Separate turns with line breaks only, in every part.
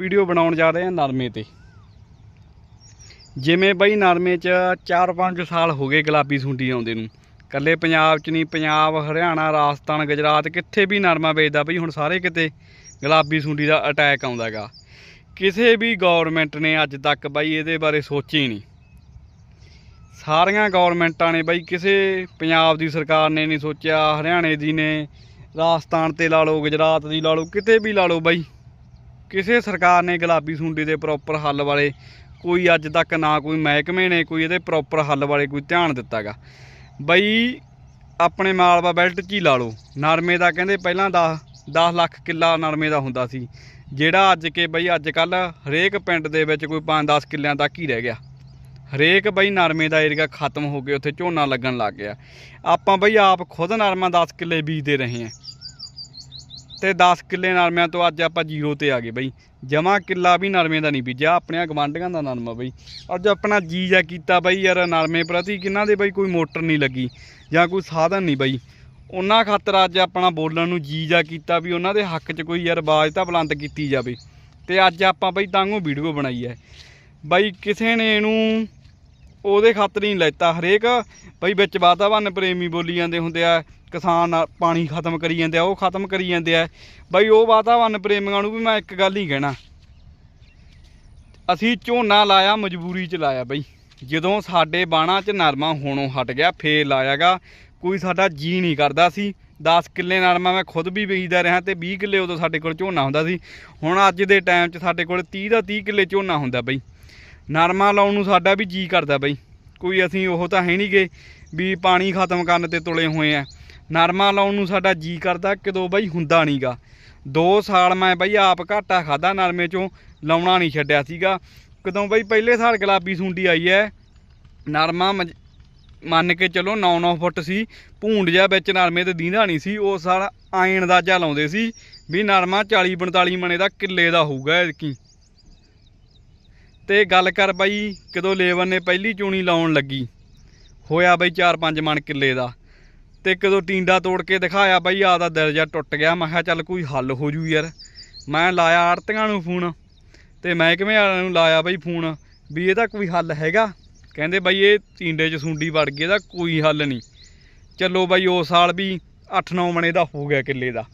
Video ਬਣਾਉਣ ਜਾ ਰਹੇ ਹਾਂ ਨਰਮੇ ਤੇ। ਜਿਵੇਂ ਬਈ ਨਰਮੇ 'ਚ 4-5 ਸਾਲ ਹੋ ਗਏ ਗੁਲਾਬੀ ਸੁੰਡੀ ਆਉਂਦੇ ਨੂੰ। ਕੱਲੇ ਪੰਜਾਬ 'ਚ ਨਹੀਂ, ਪੰਜਾਬ, ਹਰਿਆਣਾ, ਰਾਜਸਥਾਨ, ਗੁਜਰਾਤ ਕਿੱਥੇ ਵੀ ਨਰਮਾ ਵੇਚਦਾ ਬਈ, ਹੁਣ ਸਾਰੇ ਕਿਤੇ ਗੁਲਾਬੀ ਸੁੰਡੀ ਦਾ ਅਟੈਕ ਆਉਂਦਾਗਾ ਕਿਸੇ ਵੀ ਗਵਰਨਮੈਂਟ ਨੇ ਅੱਜ ਤੱਕ ਬਈ ਇਹਦੇ ਬਾਰੇ ਸੋਚੀ ਨਹੀਂ। ਸਾਰੀਆਂ ਗਵਰਨਮੈਂਟਾਂ ਨੇ ਬਈ ਕਿਸੇ ਪੰਜਾਬ ਦੀ ਸਰਕਾਰ ਨੇ ਨਹੀਂ ਸੋਚਿਆ, ਹਰਿਆਣੇ ਦੀ ਨੇ, ਰਾਜਸਥਾਨ ਤੇ ਲਾ ਲਓ, ਗੁਜਰਾਤ ਦੀ ਲਾ ਲਓ, ਕਿਤੇ ਵੀ ਲਾ ਲਓ ਬਈ। ਕਿਸੇ ਸਰਕਾਰ ਨੇ ਗੁਲਾਬੀ ਸੁੰਡੀ ਦੇ ਪ੍ਰੋਪਰ ਹੱਲ ਵਾਲੇ ਕੋਈ ਅੱਜ ਤੱਕ ਨਾ ਕੋਈ ਮਹਿਕਮੇ ਨੇ ਕੋਈ ਇਹਦੇ ਪ੍ਰੋਪਰ ਹੱਲ ਵਾਲੇ ਕੋਈ ਧਿਆਨ ਦਿੱਤਾਗਾ। ਬਈ ਆਪਣੇ ਮਾਲਵਾ ਬੈਲਟ 'ਚ ਹੀ ਲਾ ਲਓ। ਨਰਮੇ ਦਾ ਕਹਿੰਦੇ ਪਹਿਲਾਂ 10 10 ਲੱਖ ਕਿੱਲਾ ਨਰਮੇ ਦਾ ਹੁੰਦਾ ਸੀ। ਜਿਹੜਾ ਅੱਜ ਕੇ ਬਈ ਅੱਜ ਕੱਲ ਹਰੇਕ ਪਿੰਡ ਦੇ ਵਿੱਚ ਕੋਈ 5-10 ਕਿੱਲਿਆਂ ਤੱਕ ਹੀ ਰਹਿ ਗਿਆ। ਹਰੇਕ ਬਈ ਨਰਮੇ ਦਾ ਏਰੀਆ ਖਤਮ ਹੋ ਕੇ ਉੱਥੇ ਝੋਨਾ ਲੱਗਣ ਲੱਗ ਗਿਆ। ਆਪਾਂ ਬਈ ਆਪ ਖੁਦ ਨਰਮਾ 10 ਕਿੱਲੇ ਬੀਜਦੇ ਰਹੇ ਹਾਂ। ਤੇ 10 ਕਿੱਲੇ ਨਰਮਿਆਂ ਤੋਂ ਅੱਜ ਆਪਾਂ ਜ਼ੀਰੋ ਤੇ ਆ ਗਏ ਬਈ। ਜਮਾ ਕਿੱਲਾ ਵੀ ਨਰਮੇ ਦਾ ਨਹੀਂ ਬੀਜਿਆ, ਆਪਣਿਆਂ ਗਵਾਂਢੀਆਂ ਦਾ ਨਰਮਾ ਬਈ। ਅੱਜ ਆਪਣਾ ਜੀ ਜਾ ਕੀਤਾ ਬਈ ਯਾਰ ਨਰਮੇ ਪ੍ਰਤੀ ਕਿੰਨਾ ਦੇ ਬਈ ਕੋਈ ਮੋਟਰ ਨਹੀਂ ਲੱਗੀ ਜਾਂ ਕੋਈ ਸਾਧਨ ਨਹੀਂ ਬਈ। ਉਹਨਾਂ ਖਾਤਰ ਅੱਜ ਆਪਣਾ ਬੋਲਣ ਨੂੰ ਜੀ ਜਾ ਕੀਤਾ ਵੀ ਉਹਨਾਂ ਦੇ ਹੱਕ 'ਚ ਕੋਈ ਯਾਰ ਆਵਾਜ਼ ਤਾਂ ਬੁਲੰਦ ਕੀਤੀ ਜਾਵੇ। ਤੇ ਅੱਜ ਆਪਾਂ ਬਈ ਤਾਂਗੋ ਵੀਡੀਓ ਬਣਾਈ ਹੈ। ਬਈ ਕਿਸੇ ਨੇ ਇਹਨੂੰ ਉਹਦੇ ਖਾਤਰ ਹੀ ਲੈਤਾ ਹਰੇਕ। ਬਈ ਵਿੱਚ ਵਾਤਾਵਰਨ ਪ੍ਰੇਮੀ ਬੋਲੀ ਜਾਂਦੇ ਹੁੰਦੇ ਆ, ਕਿਸਾਨ ਪਾਣੀ ਖਤਮ ਕਰੀ ਜਾਂਦੇ ਆ, ਉਹ ਖਤਮ ਕਰੀ ਜਾਂਦੇ ਆ। ਬਈ ਉਹ ਵਾਤਾਵਰਨ ਪ੍ਰੇਮੀਆਂ ਨੂੰ ਵੀ ਮੈਂ ਇੱਕ ਗੱਲ ਹੀ ਕਹਿਣਾ। ਅਸੀਂ ਝੋਨਾ ਲਾਇਆ, ਮਜਬੂਰੀ ਚ ਲਾਇਆ ਬਈ। ਜਦੋਂ ਸਾਡੇ ਬਾਣਾ ਚ ਨਰਮਾ ਹੋਣੋਂ ਹਟ ਗਿਆ, ਫੇਰ ਲਾਇਆਗਾ ਕੋਈ ਸਾਡਾ ਜੀ ਨਹੀਂ ਕਰਦਾ ਸੀ। 10 ਕਿੱਲੇ ਨਰਮਾ ਮੈਂ ਖੁਦ ਵੀ ਬੀਜਦਾ ਰਿਹਾ ਤੇ 20 ਕਿੱਲੇ ਉਦੋਂ ਸਾਡੇ ਕੋਲ ਝੋਨਾ ਹੁੰਦਾ ਸੀ। ਹੁਣ ਅੱਜ ਦੇ ਟਾਈਮ 'ਚ ਸਾਡੇ ਕੋਲ 30 ਦਾ 30 ਕਿੱਲੇ ਝੋਨਾ ਹੁੰਦਾ ਬਈ। ਨਰਮਾ ਲਾਉਣ ਨੂੰ ਸਾਡਾ ਵੀ ਜੀ ਕਰਦਾ ਬਈ। ਕੋਈ ਅਸੀਂ ਉਹ ਤਾਂ ਹੈ ਨਹੀਂਗੇ ਵੀ ਪਾਣੀ ਖਤਮ ਕਰਨ ਤੇ ਤੁਲੇ ਹੋਏ ਆ। ਨਰਮਾ ਲਾਉਣ ਨੂੰ ਸਾਡਾ ਜੀ ਕਰਦਾ, ਕਦੋਂ ਬਈ ਹੁੰਦਾ ਨਹੀਂਗਾ। 2 ਸਾਲ ਮੈਂ ਬਈ ਆਪ ਘਾਟਾ ਖਾਦਾ ਨਰਮੇ ਚੋਂ, ਲਾਉਣਾ ਨਹੀਂ ਛੱਡਿਆ ਸੀਗਾ। ਕਦੋਂ ਬਈ ਪਹਿਲੇ ਸਾਲ ਗੁਲਾਬੀ ਸੁੰਡੀ ਆਈ ਐ। ਨਰਮਾ ਮਜ- ਮੰਨ ਕੇ ਚਲੋ 9-9 ਫੁੱਟ ਸੀ, ਭੂੰਡ ਜਿਹਾ ਵਿੱਚ ਨਰਮੇ ਤੇ ਦੀਂਦਾ ਨਹੀਂ ਸੀ। ਉਹ ਸਾਲ ਆਏ ਅੰਦਾਜ਼ਾ ਲਾਉਂਦੇ ਸੀ ਵੀ ਨਰਮਾ 40-45 ਮਣੇ ਦਾ ਕਿੱਲੇ ਦਾ ਹੋਊਗਾ ਐਤਕੀ। ਤੇ ਗੱਲ ਕਰ ਬਾਈ, ਕਦੋਂ ਲੇਬਰ ਨੇ ਪਹਿਲੀ ਚੂਣੀ ਲਾਉਣ ਲੱਗੀ? ਹੋਇਆ ਬਈ 4-5 ਮਣ ਕਿੱਲੇ ਦਾ। ਤੇ ਕਦੋਂ ਟੀਂਡਾ ਤੋੜ ਕੇ ਦਿਖਾਇਆ ਬਾਈ ਆਦਾ ਦਾ ਦਰਜਾ ਟੁੱਟ ਗਿਆ। ਮੈਂ ਕਿਹਾ ਚੱਲ ਕੋਈ ਹੱਲ ਹੋ ਜੂ ਯਾਰ। ਮੈਂ ਲਾਇਆ ਆੜਤੀਆਂ ਨੂੰ ਫੋਨ। ਤੇ ਮਹਿਕਮੇ ਵਾਲਿਆਂ ਨੂੰ ਲਾਇਆ ਬਾਈ ਫੋਨ? ਵੀ ਇਹਦਾ ਕੋਈ ਹੱਲ ਹੈਗਾ? ਕਹਿੰਦੇ ਬਾਈ ਇਹ ਟੀਂਡੇ 'ਚ ਸੁੰਡੀ ਵੜ ਗਈ, ਇਹਦਾ ਕੋਈ ਹੱਲ ਨਹੀਂ। ਚੱਲੋ ਬਾਈ, ਉਸ ਸਾਲ ਵੀ 8-9 ਮਣੇ ਦਾ ਹੋ ਗਿਆ ਕਿੱਲੇ ਦਾ।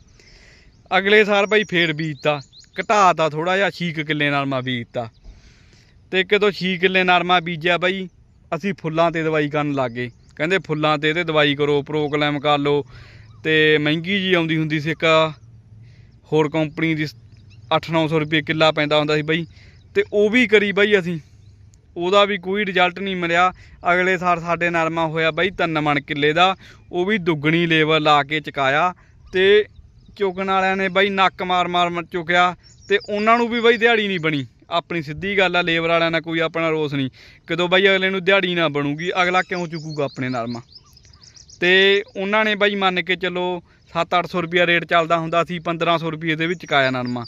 ਅਗਲੇ ਸਾਲ ਬਾਈ ਫੇਰ ਬੀਜਤਾ। ਘਟਾਤਾ ਥੋੜਾ ਜਿਹਾ 6 ਕਿੱਲੇ ਨਾਲ ਮੈਂ ਬੀਜਤਾ। ਤੇ ਕਦੋਂ 6 ਕਿੱਲੇ ਨਰਮਾ ਬੀਜਿਆ ਬਾਈ, ਅਸੀਂ ਫੁੱਲਾਂ ਤੇ ਦਵਾਈ ਕਰਨ ਲੱਗੇ। ਕਹਿੰਦੇ ਫੁੱਲਾਂ ਤੇ ਇਹਦੇ ਦਵਾਈ ਕਰੋ ਪ੍ਰੋਕਲੈਮ ਕਰ ਲਓ। ਤੇ ਮਹਿੰਗੀ ਜੀ ਆਉਂਦੀ ਹੁੰਦੀ ਸੀ ਇੱਕ, ਹੋਰ ਕੰਪਨੀ ਦੀ 8-900 ਰੁਪਏ ਕਿੱਲਾ ਪੈਂਦਾ ਹੁੰਦਾ ਸੀ ਬਾਈ। ਤੇ ਉਹ ਵੀ ਕਰੀ ਬਾਈ ਅਸੀਂ। ਉਹਦਾ ਵੀ ਕੋਈ ਰਿਜ਼ਲਟ ਨਹੀਂ ਮਿਲਿਆ। ਅਗਲੇ ਸਾਲ ਸਾਡੇ ਨਰਮਾ ਹੋਇਆ ਬਾਈ ਤਿੰਨ ਮਣ ਕਿੱਲੇ ਦਾ। ਉਹ ਵੀ ਦੁੱਗਣੀ ਲੇਬਰ ਲਾ ਕੇ ਚਕਾਇਆ। ਤੇ ਚੁਗਣ ਵਾਲਿਆਂ ਨੇ ਬਾਈ ਨੱਕ ਮਾਰ ਮਾਰ ਮ- ਚੁਕਿਆ। ਤੇ ਉਹਨਾਂ ਨੂੰ ਵੀ ਬਾਈ ਦਿਹਾੜੀ ਨਹੀਂ ਬਣੀ। ਆਪਣੀ ਸਿੱਧੀ ਗੱਲ ਆ, ਲੇਬਰ ਵਾਲਿਆਂ ਨਾਲ ਕੋਈ ਆਪਣਾ ਰੋਸ ਨਹੀਂ। ਕਦੋਂ ਬਾਈ ਅਗਲੇ ਨੂੰ ਦਿਹਾੜੀ ਨਾ ਬਣੂਗੀ, ਅਗਲਾ ਕਿਉਂ ਚੁਕੂਗਾ ਆਪਣੇ ਨਰਮਾ? ਤੇ ਉਹਨਾਂ ਨੇ ਬਾਈ ਮੰਨ ਕੇ ਚੱਲੋ 7-800 ਰੁਪਿਆ ਰੇਟ ਚੱਲਦਾ ਹੁੰਦਾ ਸੀ 1500 ਰੁਪਏ ਦੇ ਵਿੱਚ ਚਕਾਇਆ ਨਰਮਾ।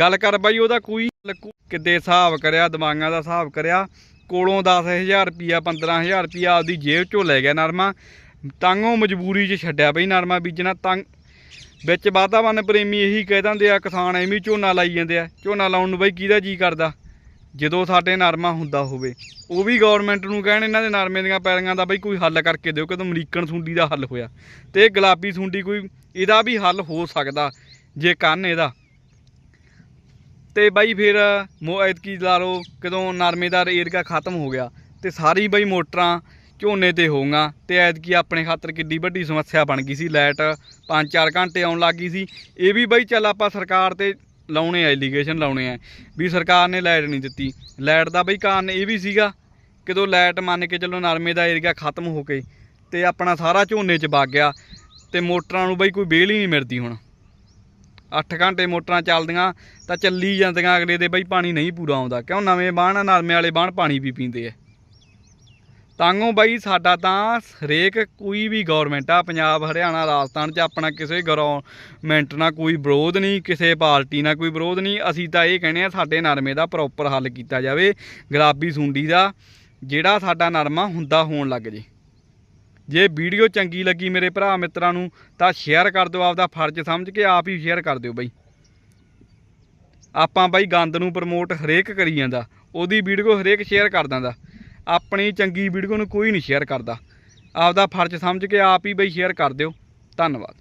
ਗੱਲ ਕਰ ਬਾਈ, ਉਹਦਾ ਕੋਈ ਲੱਗੂ- ਕਿੱਦੇ ਹਿਸਾਬ ਕਰਿਆ, ਦਿਮਾਗਾਂ ਦਾ ਹਿਸਾਬ ਕਰਿਆ, ਕੋਲੋਂ 10000 ਰੁਪਿਆ 15000 ਰੁਪਿਆ ਆਪਦੀ ਜੇਬ ਚੋਂ ਲੈ ਗਿਆ ਨਰਮਾ। ਤਾਂਗੋਂ ਮਜਬੂਰੀ 'ਚ ਛੱਡਿਆ ਬਈ ਨਰਮਾ ਬੀਜਣਾ ਤੰਗ ਵਿੱਚ ਵਾਤਾਵਰਨ ਪ੍ਰੇਮੀ ਇਹੀ ਕਹਿ ਦਿੰਦੇ ਆ, ਕਿਸਾਨ ਐਵੇਂ ਝੋਨਾ ਲਾਈ ਜਾਂਦੇ ਆ। ਝੋਨਾ ਲਾਉਣ ਨੂੰ ਬਈ ਕਿਹਦਾ ਜੀ ਕਰਦਾ? ਜਦੋਂ ਸਾਡੇ ਨਰਮਾ ਹੁੰਦਾ ਹੋਵੇ। ਉਹ ਵੀ ਗਵਰਨਮੈਂਟ ਨੂੰ ਕਹਿਣ, ਇਹਨਾਂ ਦੇ ਨਰਮੇ ਦੀਆਂ ਪੈਲੀਆਂ ਦਾ ਬਈ ਕੋਈ ਹੱਲ ਕਰਕੇ ਦਿਓ ਕਦੋਂ ਅਮਰੀਕਨ ਸੁੰਡੀ ਦਾ ਹੱਲ ਹੋਇਆ। ਤੇ ਗੁਲਾਬੀ ਸੁੰਡੀ ਕੋਈ, ਇਹਦਾ ਵੀ ਹੱਲ ਹੋ ਸਕਦਾ, ਜੇ ਕੰਨ ਇਹਦਾ। ਤੇ ਬਾਈ ਫਿਰ ਮੋ, ਐਤਕੀ ਲਾ ਲਓ, ਕਦੋਂ ਨਰਮੇਦਾਰ ਏਰੀਆ ਖਤਮ ਹੋ ਗਿਆ, ਤੇ ਸਾਰੀ ਬਈ ਮੋਟਰਾਂ ਝੋਨੇ ਤੇ ਹੋਊਗਾ ਤੇ ਐਤਕੀ ਆਪਣੇ ਖਾਤਰ ਕਿੱਡੀ ਵੱਡੀ ਸਮੱਸਿਆ ਬਣ ਗਈ ਸੀ, ਲਾਈਟ 5-4 ਘੰਟੇ ਆਉਣ ਲੱਗ ਗਈ ਸੀ। ਇਹ ਵੀ ਬਈ ਚੱਲ ਆਪਾਂ ਸਰਕਾਰ ਤੇ ਲਾਉਣੇ ਆ ਐਲੀਗੇਸ਼ਨ ਲਾਉਣੇ ਆ ਵੀ ਸਰਕਾਰ ਨੇ ਲਾਈਟ ਨਹੀਂ ਦਿੱਤੀ। ਲਾਈਟ ਦਾ ਬਈ ਕਾਰਨ ਇਹ ਵੀ ਸੀਗਾ ਕਦੋਂ ਲਾਈਟ ਮੰਨ ਕੇ ਚੱਲੋ ਨਰਮੇ ਦਾ ਏਰੀਆ ਖਤਮ ਹੋ ਕੇ ਤੇ ਆਪਣਾ ਸਾਰਾ ਝੋਨੇ 'ਚ ਵਗ ਗਿਆ ਤੇ ਮੋਟਰਾਂ ਨੂੰ ਬਈ ਕੋਈ ਬੇਲ ਹੀ ਨਹੀਂ ਮਿਲਦੀ ਹੁਣ। 8 ਘੰਟੇ ਮੋਟਰਾਂ ਚੱਲਦੀਆਂ ਤਾਂ ਚੱਲੀ ਜਾਂਦੀਆਂ, ਅਗਲੇ ਦੇ ਬਈ ਪਾਣੀ ਨਹੀਂ ਪੂਰਾ ਆਉਂਦਾ। ਕਿਉਂ? ਨਵੇਂ ਬਾਣ ਨਰਮੇ ਵਾਲੇ ਬਾਣ ਪਾਣੀ ਵੀ ਪੀਂਦੇ ਆ। ਤਾਂਗੋ ਬਾਈ, ਸਾਡਾ ਤਾਂ ਹਰੇਕ ਕੋਈ ਵੀ ਗਵਰਨਮੈਂਟ ਆ, ਪੰਜਾਬ, ਹਰਿਆਣਾ, ਰਾਜਸਥਾਨ 'ਚ ਆਪਣਾ ਕਿਸੇ ਗਵਰਨਮੈਂਟ ਨਾਲ ਕੋਈ ਵਿਰੋਧ ਨਹੀਂ, ਕਿਸੇ ਪਾਰਟੀ ਨਾਲ ਕੋਈ ਵਿਰੋਧ ਨਹੀਂ। ਅਸੀਂ ਤਾਂ ਇਹ ਕਹਿੰਦੇ ਆ, ਸਾਡੇ ਨਰਮੇ ਦਾ ਪ੍ਰੋਪਰ ਹੱਲ ਕੀਤਾ ਜਾਵੇ, ਗੁਲਾਬੀ ਸੁੰਡੀ ਦਾ, ਜਿਹੜਾ ਸਾਡਾ ਨਰਮਾ ਹੁੰਦਾ ਹੋਣ ਲੱਗ ਜੇ। ਜੇ ਵੀਡੀਓ ਚੰਗੀ ਲੱਗੀ ਮੇਰੇ ਭਰਾ ਮਿੱਤਰਾਂ ਨੂੰ, ਤਾਂ ਸ਼ੇਅਰ ਕਰ ਦਿਓ ਆਪਦਾ ਫਰਜ਼ ਸਮਝ ਕੇ, ਆਪ ਹੀ ਸ਼ੇਅਰ ਕਰ ਦਿਓ ਬਾਈ। ਆਪਾਂ ਬਾਈ ਗੰਦ ਨੂੰ ਪ੍ਰਮੋਟ ਹਰੇਕ ਕਰੀ ਜਾਂਦਾ, ਉਹਦੀ ਵੀਡੀਓ ਹਰੇਕ ਸ਼ੇਅਰ ਕਰ ਦਿੰਦਾ। ਆਪਣੀ ਚੰਗੀ ਵੀਡੀਓ ਨੂੰ ਕੋਈ ਨਹੀਂ ਸ਼ੇਅਰ ਕਰਦਾ। ਆਪਦਾ ਫਰਜ਼ ਸਮਝ ਕੇ ਆਪ ਹੀ ਬਈ ਸ਼ੇਅਰ ਕਰ ਦਿਓ। ਧੰਨਵਾਦ।